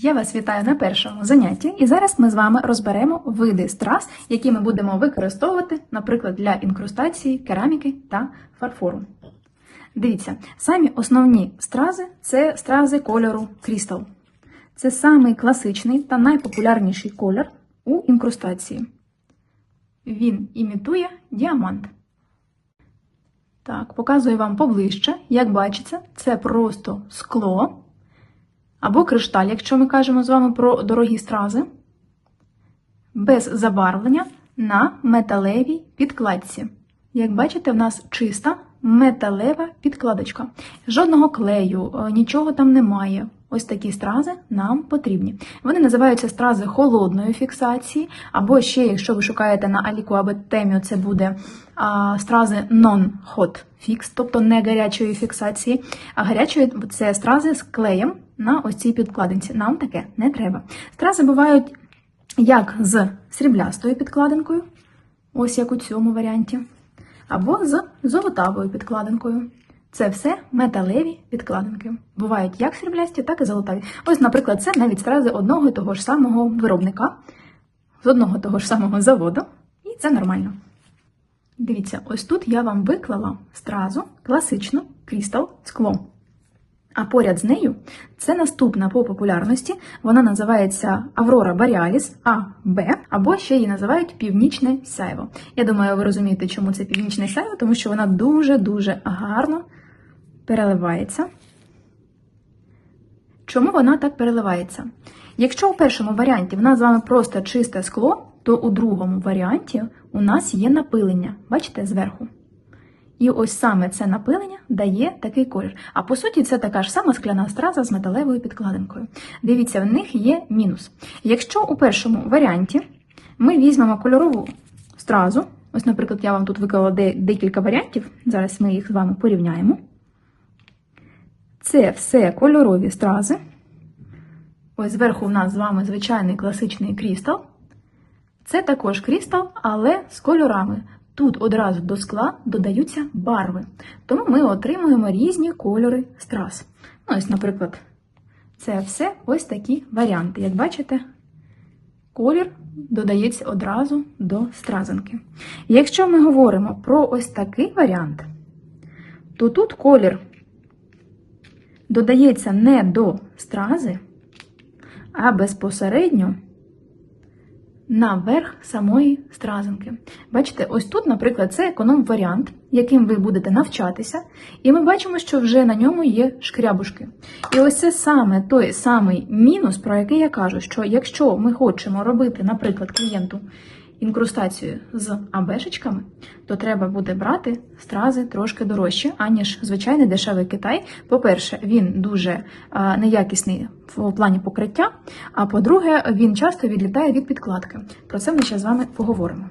Я вас вітаю на першому занятті, і зараз ми з вами розберемо види страз, які ми будемо використовувати, наприклад, для інкрустації, кераміки та фарфору. Дивіться, самі основні стрази це стрази кольору крістал. Це самий класичний та найпопулярніший колір у інкрустації. Він імітує діамант. Так, показую вам поближче. Як бачите, це просто скло або кришталь, якщо ми кажемо з вами про дорогі стрази, без забарвлення на металевій підкладці. Як бачите, в нас чиста металева підкладочка. Жодного клею, е, нічого там немає. Ось такі стрази нам потрібні. Вони називаються стрази холодної фіксації, або ще, якщо ви шукаєте на Аліку або Теміо, це буде стрази non-hot fix, тобто не гарячої фіксації, а гарячої це стрази з клеєм на ось цій підкладинці. Нам таке не треба. Стрази бувають як з сріблястою підкладинкою, ось як у цьому варіанті, або з золотавою підкладинкою. Це все металеві підкладинки. Бувають як сріблясті, так і золотаві. Ось, наприклад, це навіть стрази одного і того ж самого виробника, з одного того ж самого заводу, і це нормально. Дивіться, ось тут я вам виклала стразу класичну крістал скло. А поряд з нею це наступна по популярності. Вона називається Аврора Боріаліс АБ, або ще її називають Північне сяйво. Я думаю, ви розумієте, чому це північне сяйво, тому що вона дуже-дуже гарно переливається. Чому вона так переливається? Якщо у першому варіанті в нас з вами просто чисте скло, то у другому варіанті у нас є напилення, бачите, зверху. І ось саме це напилення дає такий колір. А по суті, це така ж сама скляна страза з металевою підкладинкою. Дивіться, в них є мінус. Якщо у першому варіанті ми візьмемо кольорову стразу, ось, наприклад, я вам тут виклала декілька варіантів, зараз ми їх з вами порівняємо. Це все кольорові стрази. Ось зверху в нас з вами звичайний класичний крістал. Це також крістал, але з кольорами. Тут одразу до скла додаються барви. Тому ми отримуємо різні кольори страз. Ну, ось, наприклад, це все ось такі варіанти. Як бачите, колір додається одразу до стразинки. Якщо ми говоримо про ось такий варіант, то тут колір додається не до стрази, а безпосередньо наверх самої стразинки. Бачите, ось тут, наприклад, це економ-варіант, яким ви будете навчатися, і ми бачимо, що вже на ньому є шкрябушки. І ось це саме той самий мінус, про який я кажу, що якщо ми хочемо робити, наприклад, клієнту інкрустацію з абешечками, то треба буде брати стрази трошки дорожче, аніж звичайний дешевий Китай. По-перше, він дуже неякісний в плані покриття. А по-друге, він часто відлітає від підкладки. Про це ми ще з вами поговоримо.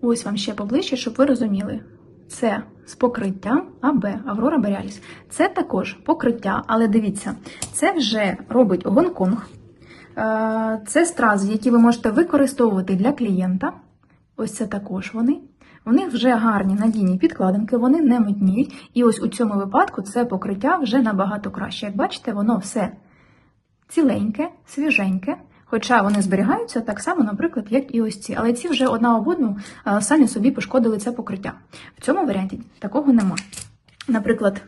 Ось вам ще поближче, щоб ви розуміли. Це з покриттям АБ, Аврора Боріаліс. Це також покриття, але дивіться, це вже робить Гонконг. Е, Це стрази, які ви можете використовувати для клієнта. Ось це також вони. В них вже гарні надійні підкладинки, вони не мутніють. І ось у цьому випадку це покриття вже набагато краще. Як бачите, воно все ціленьке, свіженьке. Хоча вони зберігаються так само, наприклад, як і ось ці. Але ці вже одна об одну е, самі собі пошкодили це покриття. В цьому варіанті такого нема. Наприклад,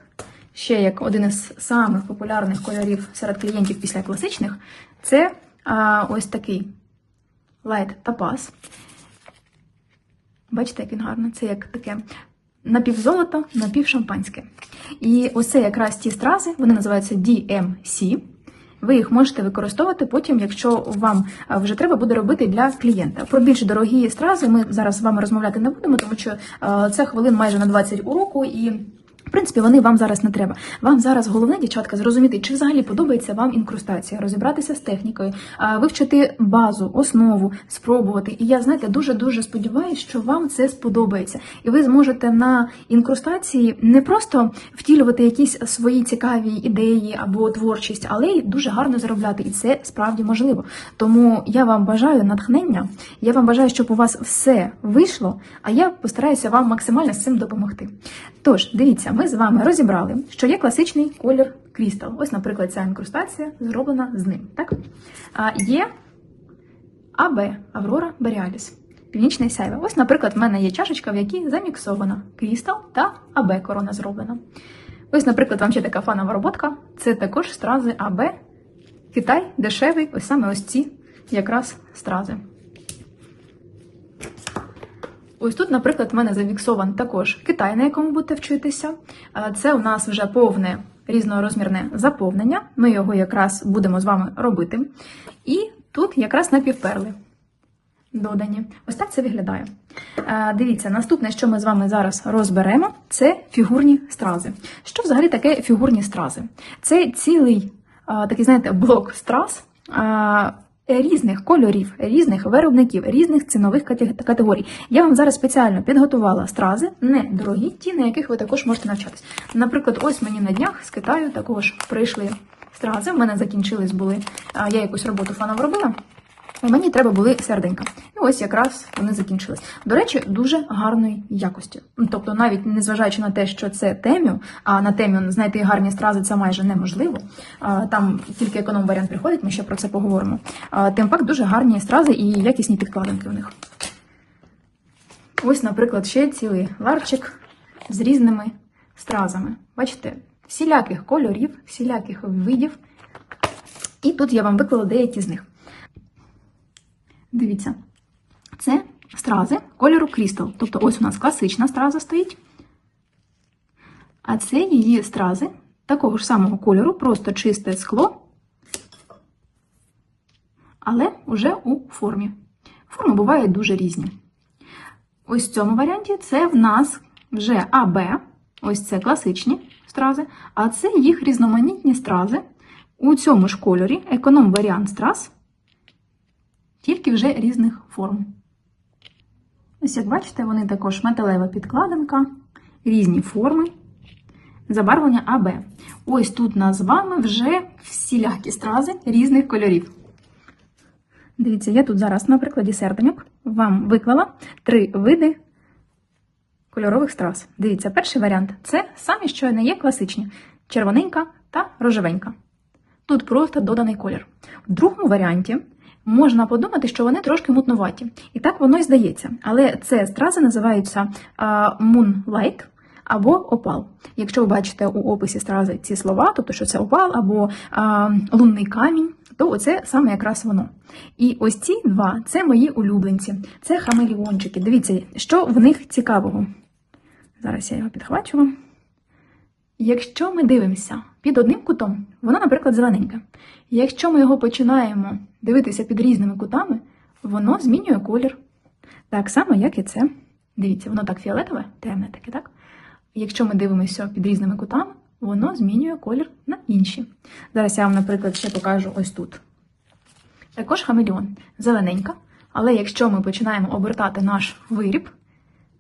ще як один із самих популярних кольорів серед клієнтів після класичних, це а, ось такий Light Topaz. Бачите, як він гарно? Це як таке напівзолото, напівшампанське. І ось це якраз ті стрази, вони називаються DMC. Ви їх можете використовувати потім, якщо вам вже треба буде робити для клієнта. Про більш дорогі стрази ми зараз з вами розмовляти не будемо, тому що це хвилин майже на 20 уроку і. Принципі, вони вам зараз не треба. Вам зараз головне, дівчатка, зрозуміти, чи взагалі подобається вам інкрустація, розібратися з технікою, вивчити базу, основу, спробувати. І я знаєте, дуже дуже сподіваюся, що вам це сподобається, і ви зможете на інкрустації не просто втілювати якісь свої цікаві ідеї або творчість, але й дуже гарно заробляти. І це справді можливо. Тому я вам бажаю натхнення. Я вам бажаю, щоб у вас все вийшло. А я постараюся вам максимально з цим допомогти. Тож, дивіться. ми з вами розібрали, що є класичний колір крістал. Ось, наприклад, ця інкрустація зроблена з ним. Так? А, є АБ Аврора Боріаліс. Північний сяйве. Ось, наприклад, в мене є чашечка, в якій заміксована крістал та АБ корона зроблена. Ось, наприклад, вам ще така фанова роботка. Це також стрази АБ. Китай дешевий, ось саме ось ці якраз стрази. Ось тут, наприклад, в мене зафіксований також Китай, на якому будете вчитися. Це у нас вже повне різнорозмірне заповнення. Ми його якраз будемо з вами робити. І тут якраз напівперли додані. Ось так це виглядає. Дивіться, наступне, що ми з вами зараз розберемо, це фігурні стрази. Що взагалі таке фігурні стрази? Це цілий такий, знаєте, блок страз. Різних кольорів, різних виробників, різних цінових категорій. Я вам зараз спеціально підготувала стрази, не дорогі, ті, на яких ви також можете навчатись. Наприклад, ось мені на днях з Китаю також прийшли стрази. В мене закінчились були. Я якусь роботу фанову робила. Мені треба були серденька. І ось якраз вони закінчились. До речі, дуже гарної якості. Ну, Тобто, навіть незважаючи на те, що це темю, а на темю знайти гарні стрази це майже неможливо. Там тільки економ варіант приходить, ми ще про це поговоримо. Тим пак дуже гарні стрази і якісні підкладинки у них. Ось, наприклад, ще цілий ларчик з різними стразами. Бачите, всіляких кольорів, всіляких видів. І тут я вам виклала деякі з них. Дивіться, це стрази кольору крістал. Тобто ось у нас класична страза стоїть. А це її стрази такого ж самого кольору, просто чисте скло, але вже у формі. Форми бувають дуже різні. Ось в цьому варіанті це в нас вже АБ, ось це класичні стрази, а це їх різноманітні стрази у цьому ж кольорі, економ-варіант страз, тільки вже різних форм. Ось, як бачите, вони також металева підкладинка, різні форми, забарвлення АБ. Ось тут у нас з вами вже всілякі стрази різних кольорів. Дивіться, я тут зараз на прикладі серденьок вам виклала три види кольорових страз. Дивіться, перший варіант це самі, що не є класичні: червоненька та рожевенька. Тут просто доданий колір. В другому варіанті можна подумати, що вони трошки мутнуваті. І так воно і здається. Але це стрази називаються Moonlight або опал. Якщо ви бачите у описі стрази ці слова, тобто що це опал або а, лунний камінь, то оце саме якраз воно. І ось ці два це мої улюбленці. Це хамелеончики. Дивіться, що в них цікавого. Зараз я його підхвачу вам. Якщо ми дивимося під одним кутом, воно, наприклад, зелененьке. Якщо ми його починаємо дивитися під різними кутами, воно змінює колір. Так само, як і це. Дивіться, воно так фіолетове, темне таке, так? Якщо ми дивимося під різними кутами, воно змінює колір на інші. Зараз я вам, наприклад, ще покажу ось тут. Також хамелеон зелененька, але якщо ми починаємо обертати наш виріб,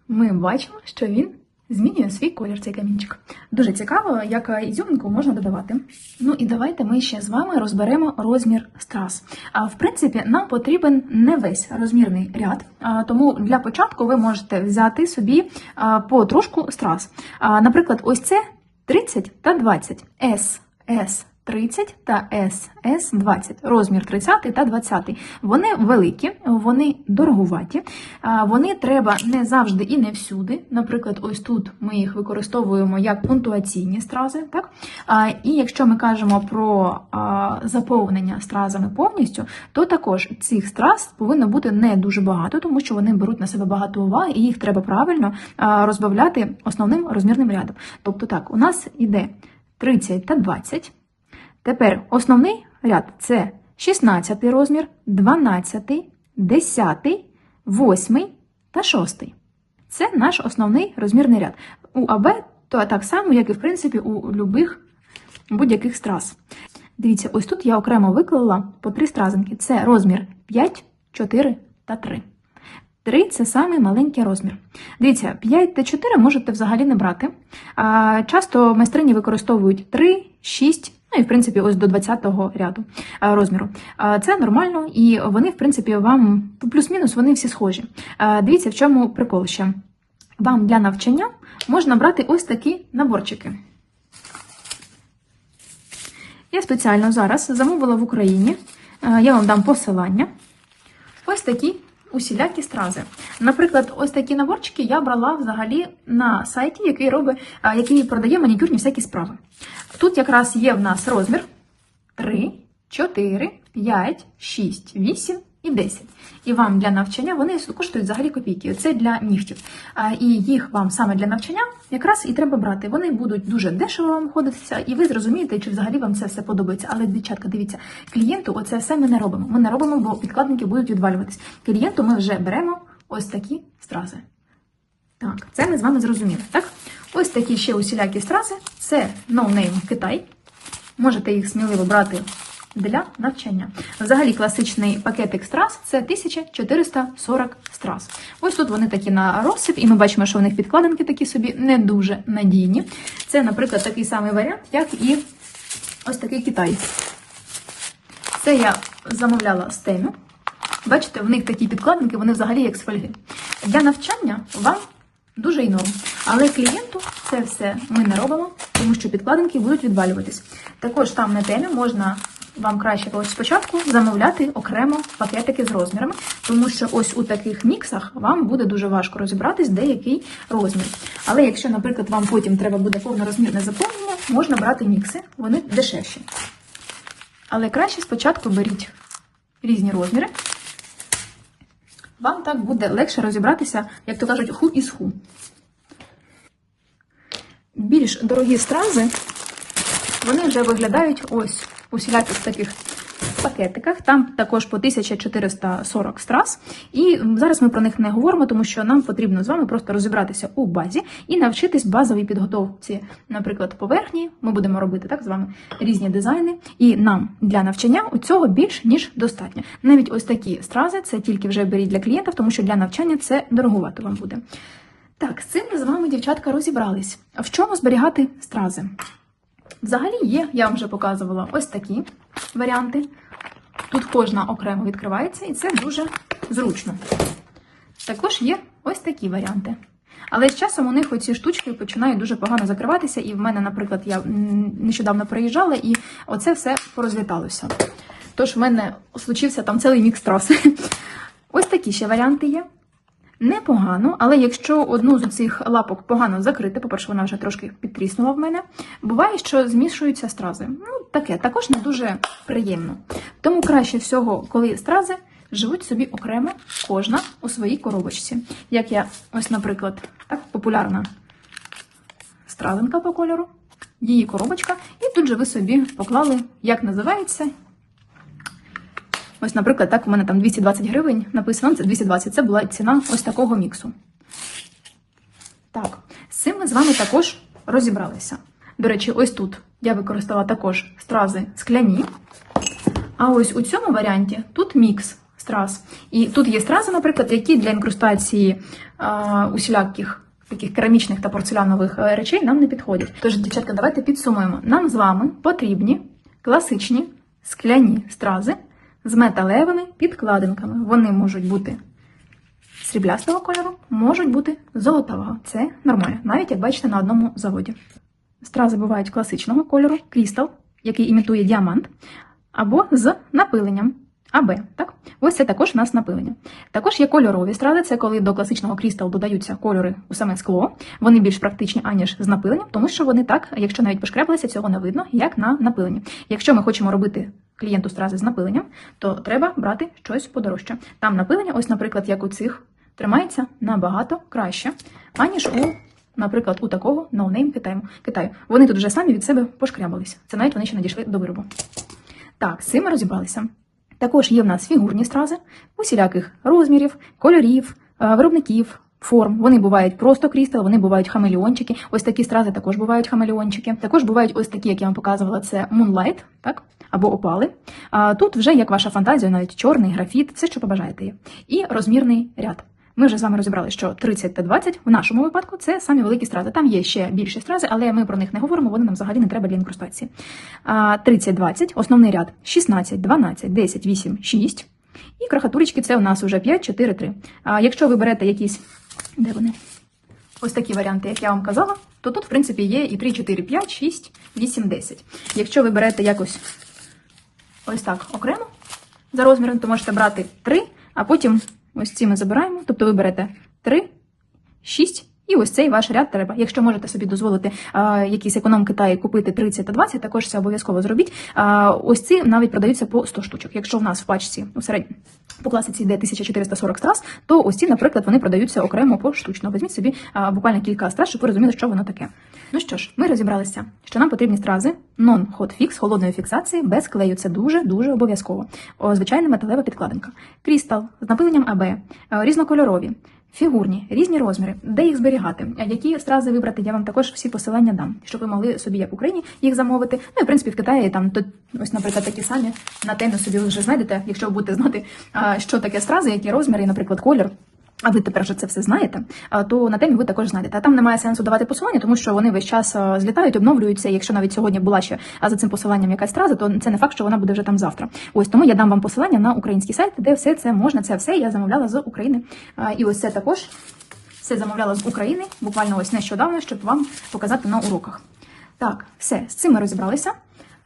ми бачимо, що він змінює свій колір цей камінчик. Дуже цікаво, як ізюминку можна додавати. Ну і давайте ми ще з вами розберемо розмір страз. А в принципі, нам потрібен не весь розмірний ряд, тому для початку ви можете взяти собі потрошку по трошку страз. Наприклад, ось це 30 та 20 S, S 30 та SS 20, розмір 30 та 20. Вони великі, вони дороговаті, вони треба не завжди і не всюди. Наприклад, ось тут ми їх використовуємо як пунктуаційні стрази. Так? І якщо ми кажемо про заповнення стразами повністю, то також цих страз повинно бути не дуже багато, тому що вони беруть на себе багато уваги, і їх треба правильно розбавляти основним розмірним рядом. Тобто так, у нас іде 30 та 20. Тепер основний ряд це 16 розмір, 12, 10, 8 та 6. Це наш основний розмірний ряд. У АБ то так само, як і в принципі у любих будь-яких страз. Дивіться, ось тут я окремо виклала по три стразинки. Це розмір 5, 4 та 3. 3 це самий маленький розмір. Дивіться, 5 та 4 можете взагалі не брати. Часто майстрині використовують 3, 6, ну і в принципі ось до 20-го ряду розміру. Це нормально, і вони, в принципі, вам плюс-мінус вони всі схожі. Дивіться, в чому прикол ще. вам для навчання можна брати ось такі наборчики. Я спеціально зараз замовила в Україні, е, я вам дам посилання. Ось такі усілякі стрази. Наприклад, ось такі наборчики я брала взагалі на сайті, який робить, який продає манікюрні всякі справи. Тут якраз є в нас розмір 3, 4, 5, 6, 8 і 10. І вам для навчання вони коштують взагалі копійки. Це для нігтів. І їх вам саме для навчання якраз і треба брати. Вони будуть дуже дешево вам ходитися, і ви зрозумієте, чи взагалі вам це все подобається. Але, дівчатка, дивіться, клієнту оце все ми не робимо. Ми не робимо, бо підкладники будуть відвалюватись. Клієнту ми вже беремо ось такі стрази. Так, це ми з вами зрозуміли, так? Ось такі ще усілякі стрази. Це No Name Китай. Можете їх сміливо брати для навчання. Взагалі, класичний пакетик страз це 1440 страз. Ось тут вони такі на розсип, і ми бачимо, що у них підкладинки такі собі не дуже надійні. Це, наприклад, такий самий варіант, як і ось такий Китай. Це я замовляла з тему. Бачите, в них такі підкладинки, вони взагалі як з фольги. Для навчання вам дуже й норм. Але клієнту це все ми не робимо, тому що підкладинки будуть відвалюватись. Також там на темі можна вам краще ось спочатку замовляти окремо пакетики з розмірами, тому що ось у таких міксах вам буде дуже важко розібратись, де який розмір. Але якщо, наприклад, вам потім треба буде повнорозмірне заповнення, можна брати мікси, вони дешевші. Але краще спочатку беріть різні розміри. Вам так буде легше розібратися, як то кажуть, ху із ху. Більш дорогі стрази, вони вже виглядають ось у всіляких таких пакетиках. Там також по 1440 страз. І зараз ми про них не говоримо, тому що нам потрібно з вами просто розібратися у базі і навчитись базовій підготовці, наприклад, поверхні. Ми будемо робити так з вами різні дизайни. І нам для навчання у цього більш ніж достатньо. Навіть ось такі стрази це тільки вже беріть для клієнтів, тому що для навчання це дороговато вам буде. Так, з цим ми з вами, дівчатка, розібрались. В чому зберігати стрази? Взагалі є, я вам вже показувала ось такі варіанти. Тут кожна окремо відкривається, і це дуже зручно. Також є ось такі варіанти. Але з часом у них оці штучки починають дуже погано закриватися, і в мене, наприклад, я нещодавно приїжджала, і оце все порозліталося. Тож в мене случився там цілий мікс траси. Ось такі ще варіанти є. Непогано, але якщо одну з цих лапок погано закрити, по-перше, вона вже трошки підтріснула в мене, буває, що змішуються стрази. Ну, таке також не дуже приємно. Тому краще всього, коли стрази живуть собі окремо, кожна у своїй коробочці. Як я, ось, наприклад, так популярна стразинка по кольору, її коробочка, і тут же ви собі поклали, як називається, Ось, наприклад, так, у мене там 220 гривень написано, це 220, це була ціна ось такого міксу. Так, з цим ми з вами також розібралися. До речі, ось тут я використала також стрази скляні. А ось у цьому варіанті тут мікс страз. І тут є стрази, наприклад, які для інкрустації а, усіляких таких керамічних та порцелянових е, речей нам не підходять. Тож, дівчатка, давайте підсумуємо. Нам з вами потрібні класичні скляні стрази з металевими підкладинками. Вони можуть бути сріблястого кольору, можуть бути золотавого. Це нормально, навіть як бачите на одному заводі. Стрази бувають класичного кольору, крістал, який імітує діамант, або з напиленням. АБ? Ось це також у нас напилення. Також є кольорові стрази, це коли до класичного крістал додаються кольори у саме скло. Вони більш практичні, аніж з напиленням, тому що вони так, якщо навіть пошкреплися, цього не видно, як на напиленні. Якщо ми хочемо робити клієнту стрази з напиленням, то треба брати щось подорожче. Там напилення, ось, наприклад, як у цих, тримається набагато краще, аніж у. Наприклад, у такого ноунейм Китаю. Китаю. Вони тут вже самі від себе пошкрябались. Це навіть вони ще не дійшли до виробу. Так, з цим розібралися. Також є в нас фігурні стрази усіляких розмірів, кольорів, е, виробників, форм. Вони бувають просто крістал, вони бувають хамелеончики. Ось такі стрази також бувають хамелеончики. Також бувають ось такі, як я вам показувала, це Moonlight, так? Або опали. А тут вже як ваша фантазія, навіть чорний, графіт, все, що побажаєте. І розмірний ряд. Ми вже з вами розібрали, що 30 та 20 в нашому випадку це самі великі стрази. Там є ще більші стрази, але ми про них не говоримо, вони нам взагалі не треба для інкрустації. 30-20, основний ряд 16, 12, 10, 8, 6. І крахатурочки це у нас вже 5, 4, 3. А якщо ви берете якісь. Де вони? ось такі варіанти, як я вам казала, то тут, в принципі, є і 3, 4, 5, 6, 8, 10. Якщо ви берете якось ось так окремо за розміром, то можете брати 3, а потім ось ці ми забираємо. Тобто ви берете 3, 6 і ось цей ваш ряд треба. Якщо можете собі дозволити а, якісь економ Китаї купити 30 та 20, також це обов'язково зробіть. А, ось ці навіть продаються по 100 штучок. Якщо в нас в пачці у середньому по класиці йде 1440 страз, то ось ці, наприклад, вони продаються окремо поштучно. Візьміть собі а, буквально кілька страз, щоб ви розуміли, що воно таке. Ну що ж, ми розібралися, що нам потрібні стрази non-hot fix, холодної фіксації, без клею. Це дуже дуже обов'язково. Звичайна металева підкладинка. Крістал з напиленням АБ, різнокольорові. Фігурні, різні розміри, де їх зберігати, які стрази вибрати, я вам також всі посилання дам, щоб ви могли собі, як в Україні, їх замовити. Ну і в принципі в Китаї там то ось, наприклад, такі самі на темі собі ви вже знайдете, якщо ви будете знати, що таке стрази, які розміри, наприклад, колір. А ви тепер вже це все знаєте, то на темі ви також знайдете. А там немає сенсу давати посилання, тому що вони весь час злітають, обновлюються. Якщо навіть сьогодні була ще за цим посиланням якась страза, то це не факт, що вона буде вже там завтра. Ось тому я дам вам посилання на український сайт, де все це можна. Це все я замовляла з України. І ось це також все замовляла з України, буквально ось нещодавно, щоб вам показати на уроках. Так, все, з цим ми розібралися.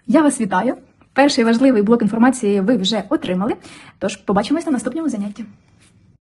Я вас вітаю. Перший важливий блок інформації ви вже отримали. Тож побачимось на наступному занятті.